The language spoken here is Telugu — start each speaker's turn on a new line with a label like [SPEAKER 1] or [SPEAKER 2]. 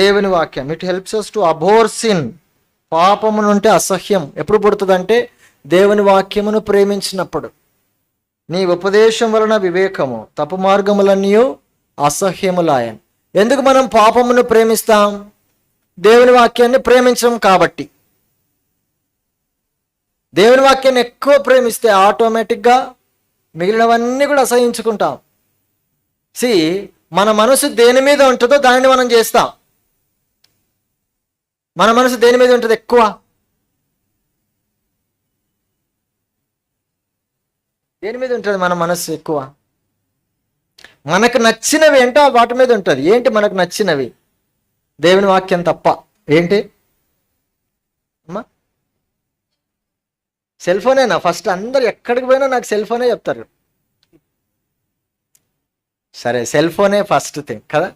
[SPEAKER 1] దేవుని వాక్యం. It helps us to abhor sin పాపము నుంటే అసహ్యం ఎప్పుడు పుడుతుందంటే దేవుని వాక్యమును ప్రేమించినప్పుడు. నీ ఉపదేశం వలన వివేకము తప్పు మార్గములన్నీ అసహ్యములాయన్. ఎందుకు మనం పాపమును ప్రేమిస్తాం? దేవుని వాక్యాన్ని ప్రేమించడం కాబట్టి. దేవుని వాక్యాన్ని ఎక్కువ ప్రేమిస్తే ఆటోమేటిక్గా మిగిలినవన్నీ కూడా అసహించుకుంటాం. సి మన మనసు దేని మీద ఉంటుందో దానిని మనం చేస్తాం. మన మనసు దేని మీద ఉంటుంది ఎక్కువ? దేని మీద ఉంటుంది మన మనసు ఎక్కువ? మనకు నచ్చినవి ఏంటో వాటి మీద ఉంటుంది. ఏంటి మనకు నచ్చినవి? దేవుని వాక్యం తప్ప. ఏంటి? అమ్మా? సెల్ ఫోనేనా ఫస్ట్ అందరు ఎక్కడికి పోయినా నాకు సెల్ ఫోనే చెప్తారు. సరే సెల్ ఫోనే ఫస్ట్ థింగ్ కదా?